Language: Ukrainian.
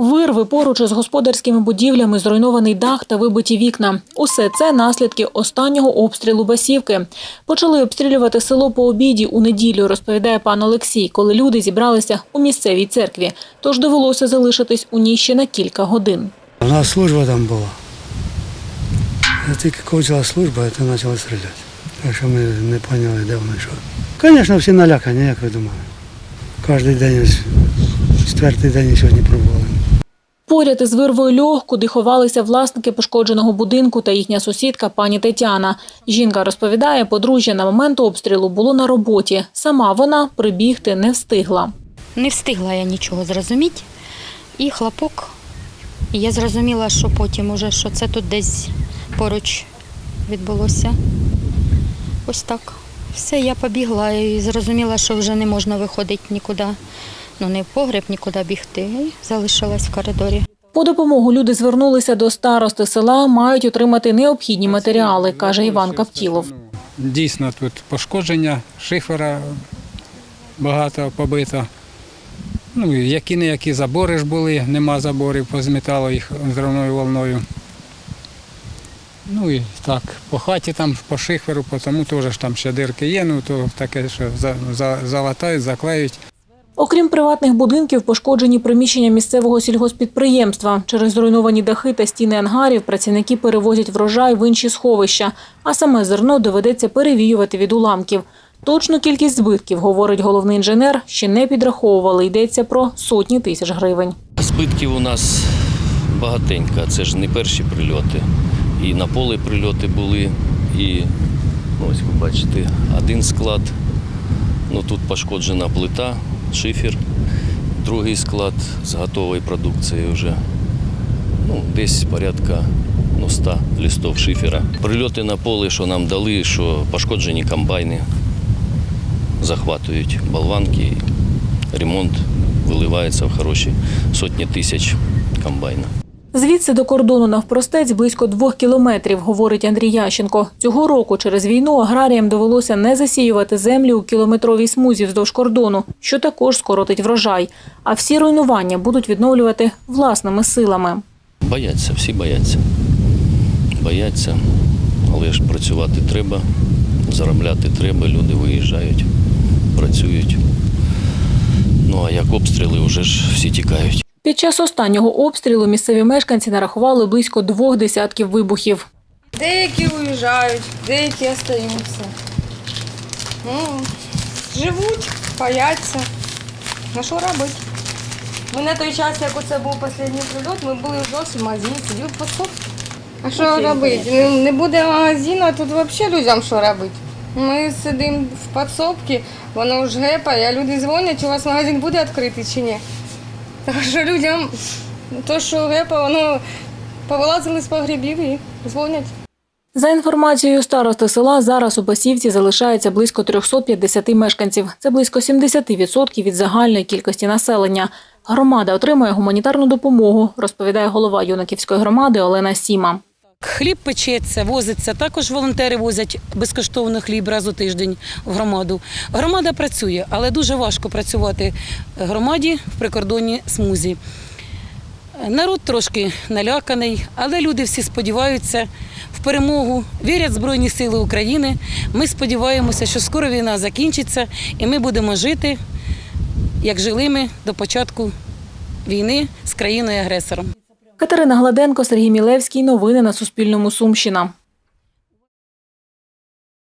Вирви поруч із господарськими будівлями, зруйнований дах та вибиті вікна. Усе це наслідки останнього обстрілу Басівки. Почали обстрілювати село по обіді у неділю, розповідає пан Олексій, коли люди зібралися у місцевій церкві. Тож довелося залишитись у ній ще на кілька годин. У нас служба там була. Я тільки кончила служба, то почали стріляти. Так що ми не поняли, де воно що. Звісно, всі налякані, як ви думали. Кожен день, четвертий день сьогодні пробували. Поряд із вирвою льох, куди ховалися власники пошкодженого будинку та їхня сусідка пані Тетяна. Жінка розповідає, подружжя на момент обстрілу було на роботі. Сама вона прибігти не встигла. Не встигла я нічого зрозуміти. І хлопок. І я зрозуміла, що потім уже, що це тут десь поруч відбулося. Ось так. Все, я побігла і зрозуміла, що вже не можна виходити нікуди. Ну, не в погреб, нікуди бігти. І залишилась в коридорі. По допомогу люди звернулися до старости села, мають отримати необхідні матеріали, каже Іван Каптілов. Дійсно, тут пошкодження, шифера багато побито. Ну, які не які забори ж були, нема заборів, позмітало їх зривною волною. Ну і так, по хаті там, по шиферу, по тому теж там ще дирки є, ну то таке, що за, за, залатають, заклеють. Окрім приватних будинків, пошкоджені приміщення місцевого сільгоспідприємства. Через зруйновані дахи та стіни ангарів працівники перевозять врожай в інші сховища, а саме зерно доведеться перевіювати від уламків. Точну кількість збитків, говорить головний інженер, ще не підраховували. Йдеться про сотні тисяч гривень. Збитків у нас багатенько, це ж не перші прильоти. І на поле прильоти були, і ну, ось ви бачите, один склад. Ну, тут пошкоджена плита, шифер, другий склад з готовою продукцією вже. Ну, десь порядка ну, 100 листов шифера. Прильоти на поле, що нам дали, що пошкоджені комбайни захватують болванки, ремонт виливається в хороші сотні тисяч комбайна. Звідси до кордону навпростець близько двох кілометрів, говорить Андрій Ященко. Цього року через війну аграріям довелося не засіювати землі у кілометровій смузі вздовж кордону, що також скоротить врожай. А всі руйнування будуть відновлювати власними силами. Бояться, всі бояться. Бояться, але ж працювати треба, заробляти треба, люди виїжджають, працюють. Ну а як обстріли, вже ж всі тікають. Під час останнього обстрілу місцеві мешканці нарахували близько двох десятків вибухів. Деякі уїжджають, деякі остаються. Ну, живуть, бояться. На що робити? Ми на той час, як оце був останній прильот, ми були зовсім в магазині, сиділи в подсобці. А що робити? Не буде магазину, а тут взагалі людям що робити? Ми сидимо в підсобці, воно ж гепає, а люди дзвонять, у вас магазин буде відкритий чи ні. Так що людям то, що гепа, воно повилазили з погрібів і дзвонять. За інформацією старости села, зараз у Басівці залишається близько 350 мешканців. Це близько 70% від загальної кількості населення. Громада отримує гуманітарну допомогу, розповідає голова Юнаківської громади Олена Сіма. Хліб печеться, возиться. Також волонтери возять безкоштовно хліб раз у тиждень в громаду. Громада працює, але дуже важко працювати громаді в прикордонній смузі. Народ трошки наляканий, але люди всі сподіваються в перемогу, вірять в Збройні Сили України. Ми сподіваємося, що скоро війна закінчиться і ми будемо жити, як жили ми до початку війни з країною-агресором. Катерина Гладенко, Сергій Мілевський. Новини на Суспільному. Сумщина.